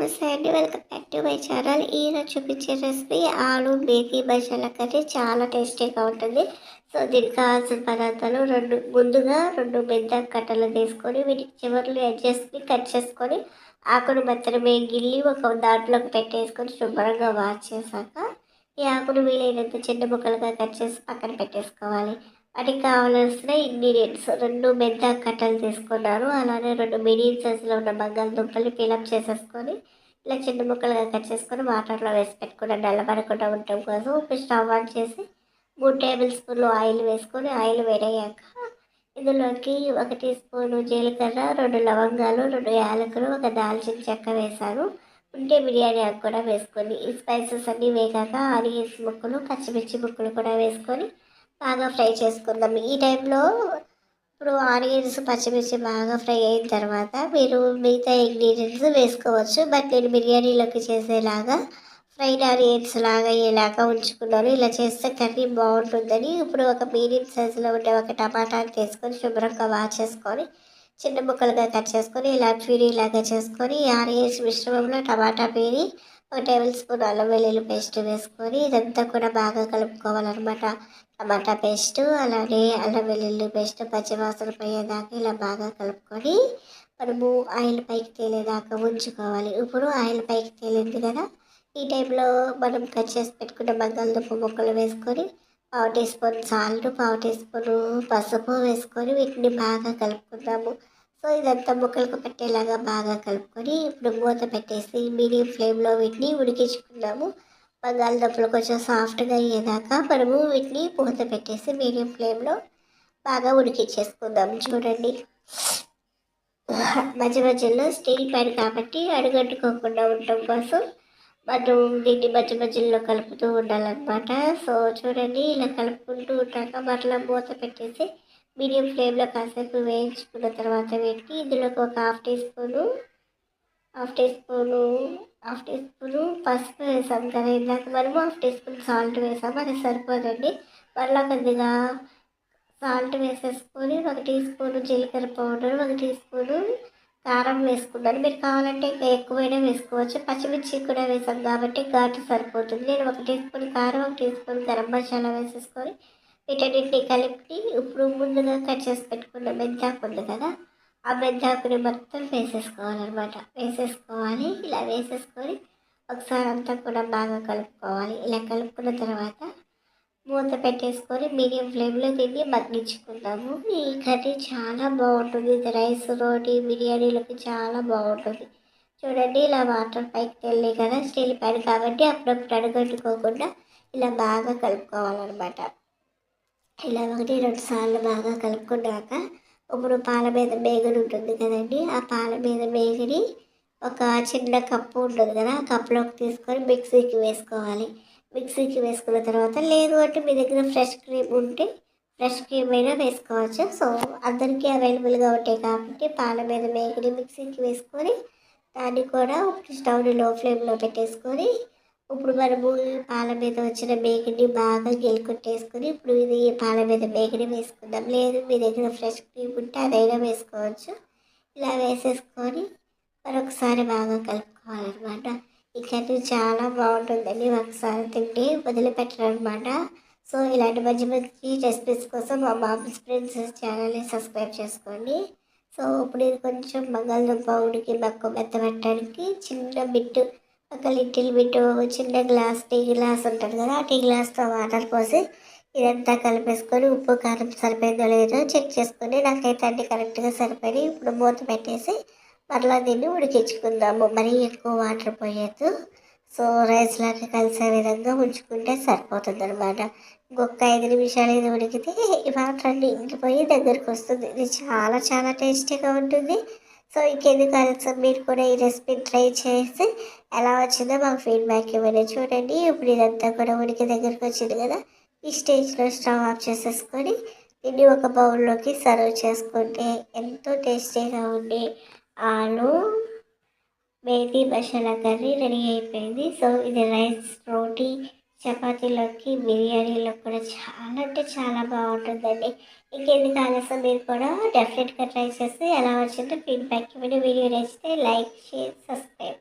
నమస్తే అండి. Welcome back to my channel. ఈరోజు చూపించే రెసిపీ ఆలు మేతి బజాల కర్రీ చాలా టేస్టీగా ఉంటుంది. సో దీనికి కావాల్సిన పదార్థాలు రెండు ముందుగా రెండు మెంత కట్టలు తీసుకొని వీటికి చివరిలో అడ్జస్ట్ని కట్ చేసుకొని ఆకును మాత్రమే గిల్లి ఒక దాంట్లోకి పెట్టేసుకొని శుభ్రంగా వాష్ చేశాక ఈ ఆకును వీలైనంత చిన్న ముక్కలుగా కట్ చేసి పక్కన పెట్టేసుకోవాలి. వాటికి కావాల్సిన ఇంగ్రీడియంట్స్ రెండు మెంత కట్టలు తీసుకున్నారు అలానే రెండు మీడియం సైజులో ఉన్న బంగాళదుంపలు ఫిలప్ చేసేసుకొని ఇలా చిన్న ముక్కలుగా కట్ చేసుకొని వాటర్లో వేసి పెట్టుకుని నల్లబడకుండా ఉండటం కోసం ఒక స్టవ్ ఆన్ చేసి మూడు టేబుల్ స్పూన్లు ఆయిల్ వేసుకొని ఆయిల్ వేడయ్యాక ఇందులోకి ఒక టీ స్పూను జీలకర్ర రెండు లవంగాలు రెండు యాలకులు ఒక దాల్చిన చెక్క వేశాను. ఉంటే బిర్యానీ ఆకు కూడా వేసుకొని ఈ స్పైసెస్ అన్నీ వేగాక ఆనియన్స్ ముక్కలు పచ్చిమిర్చి ముక్కలు కూడా వేసుకొని బాగా ఫ్రై చేసుకుందాం. ఈ టైంలో ఇప్పుడు ఆనియన్స్ పచ్చిమిర్చి బాగా ఫ్రై అయిన తర్వాత మీరు మిగతా ఇంగ్రీడియంట్స్ వేసుకోవచ్చు. బట్ నేను బిర్యానీలోకి చేసేలాగా ఫ్రైడ్ ఆనియన్స్ లాగా అయ్యేలాగా ఉంచుకున్నాను. ఇలా చేస్తే కర్రీ బాగుంటుందని ఇప్పుడు ఒక మీడియం సైజులో ఉండే ఒక టమాటాని తీసుకొని శుభ్రంగా వాష్ చేసుకొని చిన్న ముక్కలుగా కట్ చేసుకొని ఇలా ప్యూరీ లాగా చేసుకొని ఆనియన్స్ మిశ్రమంలో టమాటా ప్యూరీ ఒక టేబుల్ స్పూన్ అల్లం వెల్లుల్లి పేస్ట్ వేసుకొని ఇదంతా కూడా బాగా కలుపుకోవాలన్నమాట. టమాటా పేస్ట్ అలానే అల్లం వెల్లుల్లి పేస్ట్ పచ్చివాసన పోయేదాకా ఇలా బాగా కలుపుకొని మనము ఆయిల్ పైకి తేలేదాకా ఉంచుకోవాలి. ఇప్పుడు ఆయిల్ పైకి తేలింది కదా ఈ టైంలో మనం కట్ చేసి పెట్టుకున్న బంగాళదుంప ముక్కలు వేసుకొని పావు టీ స్పూన్ సాల్ట్ పావు టీ స్పూన్ పసుపు వేసుకొని వీటిని బాగా కలుపుకుందాము. సో ఇదంతా ముక్కలకు పెట్టేలాగా బాగా కలుపుకొని ఇప్పుడు మూత పెట్టేసి మీడియం ఫ్లేమ్లో వీటిని ఉడికించుకున్నాము బంగాళదుంపలు కొంచెం సాఫ్ట్గా అయ్యేదాకా మనము వీటిని మూత పెట్టేసి మీడియం ఫ్లేమ్లో బాగా ఉడికించేసుకుందాం. చూడండి. మధ్య మధ్యలో స్టీల్ ప్యాన్ కాబట్టి అడుగట్టుకోకుండా ఉండటం కోసం మనం దీన్ని మధ్య మధ్యలో కలుపుతూ ఉండాలన్నమాట. సో చూడండి ఇలా కలుపుకుంటూ ఉంటాక మరలా మూత పెట్టేసి మీడియం ఫ్లేమ్లో కాసేపు వేయించుకున్న తర్వాత పెట్టి ఇందులోకి ఒక half teaspoon half teaspoon half teaspoon పసుపు వేసాం కదా ఇందాక. మనము హాఫ్ టీ స్పూన్ సాల్ట్ వేసాము. అది సరిపోదండి. మళ్ళీ కొద్దిగా సాల్ట్ వేసేసుకొని ఒక టీ స్పూను జీలకర్ర పౌడర్ ఒక టీ స్పూను కారం వేసుకున్నాను. మీరు కావాలంటే ఇంకా ఎక్కువైనా వేసుకోవచ్చు. పచ్చిమిర్చి కూడా వేసాం కాబట్టి ఘాటు సరిపోతుంది. నేను ఒక టీ స్పూన్ కారం ఒక టీ స్పూన్ గరం మసాలా వేసేసుకొని వీటన్నిటిని కలిపి ఇప్పుడు ముందుగా కట్ చేసి పెట్టుకున్న మెంతాకు ఉంది కదా ఆ మెంతాకుని మొత్తం వేసేసుకోవాలన్నమాట. వేసేసుకోవాలి ఇలా వేసేసుకొని ఒకసారి అంతా కూడా బాగా కలుపుకోవాలి. ఇలా కలుపుకున్న తర్వాత మూత పెట్టేసుకొని మీడియం ఫ్లేమ్లో దీన్ని మగ్గించుకుందాము. ఈ కర్రీ చాలా బాగుంటుంది. ఇది రైస్ రోటీ బిర్యానీలకి చాలా బాగుంటుంది. చూడండి ఇలా వాటర్ పైకి వెళ్ళి కదా స్టీల్ పైన కాబట్టి అప్పుడప్పుడు అడగట్టుకోకుండా ఇలా బాగా కలుపుకోవాలన్నమాట. ఇలా ఒకటి రెండు సార్లు బాగా కలుపుకున్నాక ఇప్పుడు పాల మీద మేగడి ఉంటుంది కదండి. ఆ పాల మీద మేగడి ఒక చిన్న కప్పు ఉంటుంది కదా ఆ కప్పులోకి తీసుకొని మిక్సీకి వేసుకోవాలి. మిక్సీకి వేసుకున్న తర్వాత లేదు అంటే మీ దగ్గర ఫ్రెష్ క్రీమ్ ఉంటే ఫ్రెష్ క్రీమ్ అయినా వేసుకోవచ్చు. సో అందరికీ అవైలబుల్గా ఉంటాయి కాబట్టి పాల మీద మేగడి మిక్సీకి వేసుకొని దాన్ని కూడా స్టవ్ని లో ఫ్లేమ్లో పెట్టేసుకొని ఇప్పుడు మనము పాల మీద వచ్చిన మేగిని బాగా గెలుకొట్టేసుకొని ఇప్పుడు ఇది పాల మీద మేగిని వేసుకుందాం. లేదు మీ దగ్గర ఫ్రెష్ క్రీమ్ ఉంటే అదైనా వేసుకోవచ్చు. ఇలా వేసేసుకొని మరొకసారి బాగా కలుపుకోవాలన్నమాట. ఈ కర్రీ చాలా బాగుంటుందండి. ఒకసారి తింటే వదిలిపెట్టరనమాట సో ఇలాంటి మంచి మంచి రెసిపీస్ కోసం మా మామ్స్ ఫ్రెండ్స్ ఛానల్ని సబ్స్క్రైబ్ చేసుకోండి. సో ఇప్పుడు ఇది కొంచెం బంగాళదుంప ఉడికి మక్కువ మెత్తబెట్టడానికి చిన్న బిట్టు ఒక లిటిల్ బిట్ చిన్న గ్లాస్ టీ గ్లాస్ ఉంటుంది కదా ఆ టీ గ్లాస్తో వాటర్ పోసి ఇదంతా కలిపేసుకొని ఉప్పు కారం సరిపోయిందో లేదో చెక్ చేసుకొని నాకైతే అన్ని కరెక్ట్గా సరిపోయి ఇప్పుడు మూత పెట్టేసి మరలా దీన్ని ఉడికించుకుందాము. మరీ ఎక్కువ వాటర్ పోయొద్దు. సో రైస్ లాగా కలిసే విధంగా ఉంచుకుంటే సరిపోతుంది అనమాట ఇంకొక ఐదు నిమిషాలు ఇది ఉడికితే ఈ వాటర్ అన్ని ఇంకిపోయి దగ్గరికి వస్తుంది ఇది చాలా చాలా టేస్టీగా ఉంటుంది. సో ఇంకెందుకు ఆలస్యం మీరు కూడా ఈ రెసిపీ ట్రై చేసి ఎలా వచ్చిందో మాకు ఫీడ్బ్యాక్ ఇవ్వండి. చూడండి ఇప్పుడు ఇదంతా కూడా ఉనికి దగ్గరకు వచ్చింది కదా ఈ స్టేజ్లో స్టవ్ ఆఫ్ చేసేసుకొని దీన్ని ఒక బౌల్లోకి సర్వ్ చేసుకుంటే ఎంతో టేస్టీగా ఉండి ఆలు మేతి మసాలా కర్రీ రెడీ అయిపోయింది. సో ఇది రైస్ రోటీ చపాతీలోకి బిర్యానీలో కూడా చాలా అంటే చాలా బాగుంటుందండి. ఇంకెందుకు ఆలస్యం మీరు కూడా డెఫినెట్గా ట్రై చేస్తే ఎలా వచ్చిందో ఫీడ్బ్యాక్ ఇవ్వండి. వీడియో నచ్చితే లైక్ షేర్ సబ్స్క్రైబ్